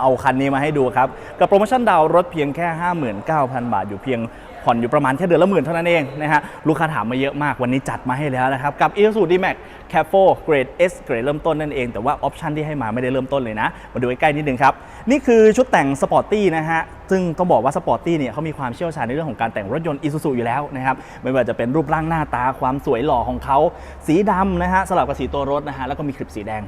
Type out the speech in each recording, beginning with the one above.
เอาคันนี้มาให้ดูครับ กับโปรโมชั่นดาวรถเพียงแค่ 59,000 บาท อยู่เพียงผ่อนอยู่ประมาณแค่เดือนละหมื่นเท่านั้นเองนะฮะลูกค้าถามมาเยอะมากวันนี้จัดมาให้แล้วนะครับ กับ i s u D-Max c a p 4 Grade S เกรดเริ่มต้นนั่นเองแต่ว่าออปชันที่ให้มาไม่ได้เริ่มต้นเลยนะ มาดูใกล้ๆนิดนึงครับ นี่คือชุดแต่งสปอร์ตตี้นะฮะ ซึ่งต้องบอกว่าสปอร์ตตี้เนี่ยเขามีความเชี่ยวชาญในเรื่องของการแต่งรถยนต์อีซูซูอยู่แล้วนะครับไม่ว่าจะเป็นรูปร่างหน้าตาความสวยหล่อของเขาสีดำนะฮะสลับกับสีตัวรถนะฮะแล้วก็มีคลิปสีแดง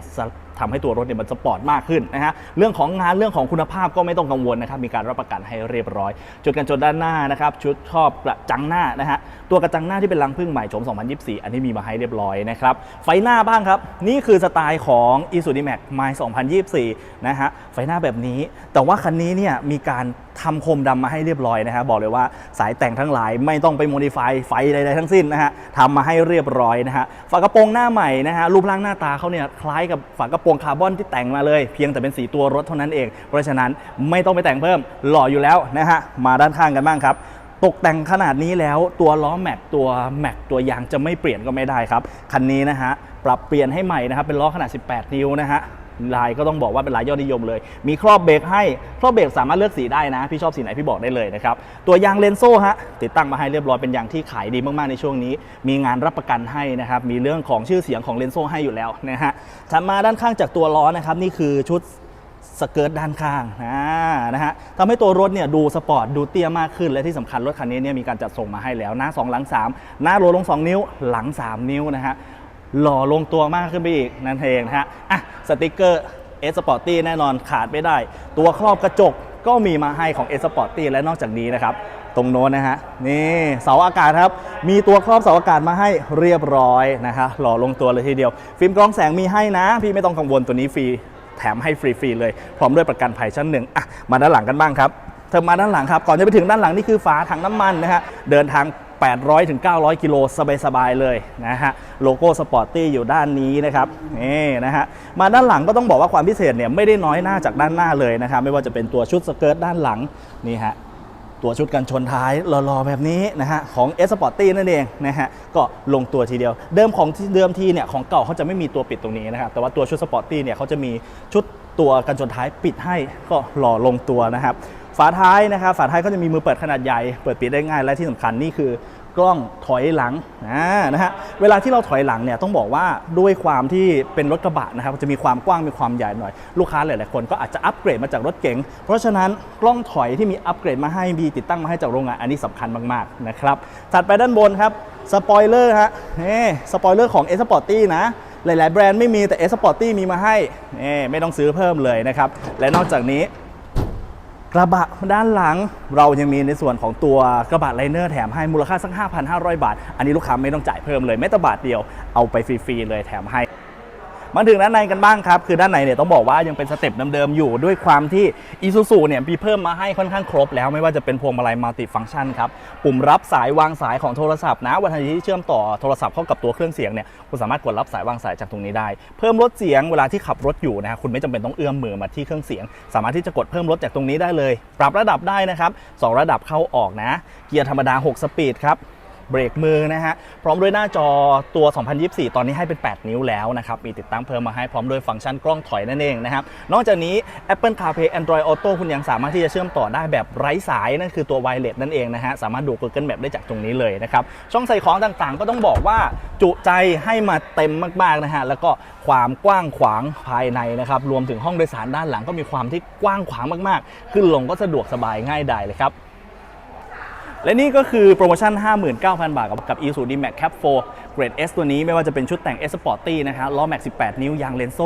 ทำให้ตัวรถเนี่ยมันสปอร์ตมากขึ้นนะฮะเรื่องของงานเรื่องของคุณภาพก็ไม่ต้องกังวลนะครับมีการรับประกันให้เรียบร้อย จุดกันจนด้านหน้านะครับชุดครอบกระจังหน้านะฮะ ตัวกระจังหน้าที่เป็นรังพึ่งใหม่โฉม 2024 อันนี้มีมาให้เรียบร้อยนะครับ ไฟหน้าบ้างครับ นี่คือสไตล์ของ i s u z u D-Max m i 2024 นะฮะ ไฟหน้าแบบนี้ แต่ว่าคันนี้เนี่ยมีการทำโคมดำมาให้เรียบร้อยนะฮะ บอกเลยว่าสายแต่งทั้งหลายไม่ต้องไปโมดิฟายไฟใดๆทั้งสิ้นนะฮะทำมาให้เรียบร้อยนะฮะ ฝากระโปรงหน้าใหม่นะฮะ รูปร่างหน้าตาเขาเนี่ยคล้ายกับฝากระโปรงคาร์บอนที่แต่งมาเลย เพียงแต่เป็นสีตัวรถเท่านั้นเอง เพราะฉะนั้นไม่ต้องไปแต่งเพิ่ม หล่ออยู่แล้วนะฮะ มาด้านข้างกันบ้างครับ ตกแต่งขนาดนี้แล้วตัวล้อแม็กตัวแม็กตัวยางจะไม่เปลี่ยนก็ไม่ได้ครับ คันนี้นะฮะปรับเปลี่ยนให้ใหม่นะครับเป็นล้อขนาด 18 นิ้วนะฮะลายก็ต้องบอกว่าเป็นลายยอดนิยมเลย มีครอบเบรกให้ ครอบเบรกสามารถเลือกสีได้นะ พี่ชอบสีไหนพี่บอกได้เลยนะครับ ตัวยางเลนโซ่ฮะ ติดตั้งมาให้เรียบร้อยเป็นยางที่ขายดีมากๆในช่วงนี้ มีงานรับประกันให้นะครับ มีเรื่องของชื่อเสียงของเลนโซ่ให้อยู่แล้วนะฮะ ถัดมาด้านข้างจากตัวล้อนะครับ นี่คือชุด สเกิร์ตด้านข้างนะนะฮะทำให้ตัวรถเนี่ยดูสปอร์ตดูเตี้ยมากขึ้นและที่สำคัญรถคันนี้เนี่ยมีการจัดส่งมาให้แล้วหน้า 2 หลัง 3 หน้าโลลง 2 นิ้วหลัง 3 นิ้วนะฮะหล่อลงตัวมากขึ้นไปอีกนั่นเองนะฮะอะสติกเกอร์เอสปอร์ตี้แน่นอนขาดไม่ได้ ตัวครอบกระจกก็มีมาให้ของเอสปอร์ตี้และนอกจากนี้นะครับ ตรงโน้นนะฮะ นี่เสาอากาศครับ มีตัวครอบเสาอากาศมาให้เรียบร้อยนะคะหล่อลงตัวเลยทีเดียว ฟิล์มกรองแสงมีให้นะ พี่ไม่ต้องกังวลตัวนี้ฟรี แถมให้ฟรีๆเลย พร้อมด้วยประกันภัยชั้นหนึ่งอะมาด้านหลังกันบ้างครับเธอมาด้านหลังครับก่อนจะไปถึงด้านหลังนี่คือฝาถังน้ำมันนะฮะเดินทาง 800ถึง900 กิโลสบายๆเลยนะฮะโลโก้สปอร์ตตี้อยู่ด้านนี้นะครับนี่นะฮะมาด้านหลังก็ต้องบอกว่าความพิเศษเนี่ยไม่ได้น้อยหน้าจากด้านหน้าเลยนะครับไม่ว่าจะเป็นตัวชุดสเกิร์ตด้านหลังนี่ฮะ ตัวชุดกันชนท้ายหล่อๆแบบนี้นะฮะของ S p o r t y นั่นเองนะฮะก็ลงตัวทีเดียว เดิมของเดิมทีเนี่ยของเก่าเขาจะไม่มีตัวปิดตรงนี้นะครับแต่ว่าตัวชุด Sporty เนี่ยเขาจะมีชุดตัวกันชนท้ายปิดให้ก็หล่อลงตัวนะครับฝาท้ายนะครับฝาท้ายก็จะมีมือเปิดขนาดใหญ่ เปิดปิดได้ง่ายและที่สำคัญนี่คือ กล้องถอยหลังนะฮะเวลาที่เราถอยหลังเนี่ยต้องบอกว่าด้วยความที่เป็นรถกระบะนะครับจะมีความกว้างมีความใหญ่หน่อย ลูกค้าหลาย ๆ คนก็อาจจะอัปเกรดมาจากรถเก๋งเพราะฉะนั้นกล้องถอยที่มีอัปเกรดมาให้มีติดตั้งมาให้จากโรงงานอันนี้สำคัญมาก ๆ นะครับถัดไปด้านบนครับสปอยเลอร์ฮะนี่สปอยเลอร์ของ S p o r t y นะหลาย ๆ แบรนด์ไม่มีแต่ S Sporty มีมาให้นี่ไม่ต้องซื้อเพิ่มเลยนะครับและนอกจากนี้ กระบะด้านหลังเรายังมีในส่วนของตัวกระบะไลเนอร์แถมให้มูลค่าสัก 5,500 บาท อันนี้ลูกค้าไม่ต้องจ่ายเพิ่มเลยแม้แต่บาทเดียวเอาไปฟรีๆเลยแถมให้ มาถึงด้านในกันบ้างครับ คือด้านในเนี่ยต้องบอกว่ายังเป็นสเต็ปเดิมๆอยู่ด้วยความที่ i s u z u เนี่ยมีเพิ่มมาให้ค่อนข้างครบแล้วไม่ว่าจะเป็นพวงมาลัยมัลติฟัง c t ชันครับ ปุ่มรับสายวางสายของโทรศัพท์นะวันที่เชื่อมต่อโทรศัพท์เข้ากับตัวเครื่องเสียงเนี่ยคุณสามารถกดรับสายวางสายจากตรงนี้ได้ เพิ่มลดเสียงเวลาที่ขับรถอยู่นะฮะคุณไม่จำเป็นต้องเอื้อมมือมาที่เครื่องเสียง สามารถที่จะกดเพิ่มลดจากตรงนี้ได้เลย ปรับระดับได้นะครับสองระดับเข้าออกนะ เกียร์ธรรมดา 6 สปีดครับ เบรกมือนะฮะ พร้อมด้วยหน้าจอตัว 2024 ตอนนี้ให้เป็น 8 นิ้วแล้วนะครับ มีติดตั้งเพิ่มมาให้พร้อมด้วยฟังก์ชันกล้องถอยนั่นเองนะครับ นอกจากนี้ Apple CarPlay Android Auto คุณยังสามารถที่จะเชื่อมต่อได้แบบไร้สาย นั่นคือตัว Wireless นั่นเองนะฮะ สามารถดู Google Map ได้จากตรงนี้เลยนะครับ ช่องใส่ของต่างๆ ก็ต้องบอกว่าจุใจให้มาเต็มมากๆนะฮะ แล้วก็ความกว้างขวางภายในนะครับ รวมถึงห้องโดยสารด้านหลังก็มีความที่กว้างขวางมากๆ ขึ้นลงก็สะดวกสบายง่ายดายเลยครับ และนี่ก็คือโปรโมชั่น 59,000 บาท กับกับ e s u d Max Cap 4 Grade S ตัวนี้ไม่ว่าจะเป็นชุดแต่ง S Sporty นะฮะล้อแม็ก18 นิ้วยางเลนโซ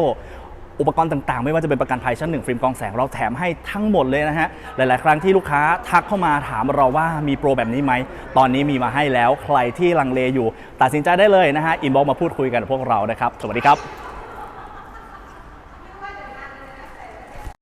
อุปกรณ์ต่างๆ ไม่ว่าจะเป็นประกันภัยชั้นหนึ่งฟิล์มกองแสง เราแถมให้ทั้งหมดเลยนะฮะ หลาย ๆ ครั้งที่ลูกค้าทักเข้ามาถามเราว่ามีโปรแบบนี้ไหม ตอนนี้มีมาให้แล้วใครที่ลังเลอยู่ ตัดสินใจได้เลยนะฮะ อินบ็อกมาพูดคุยกันกับพวกเรานะครับ สวัสดีครับ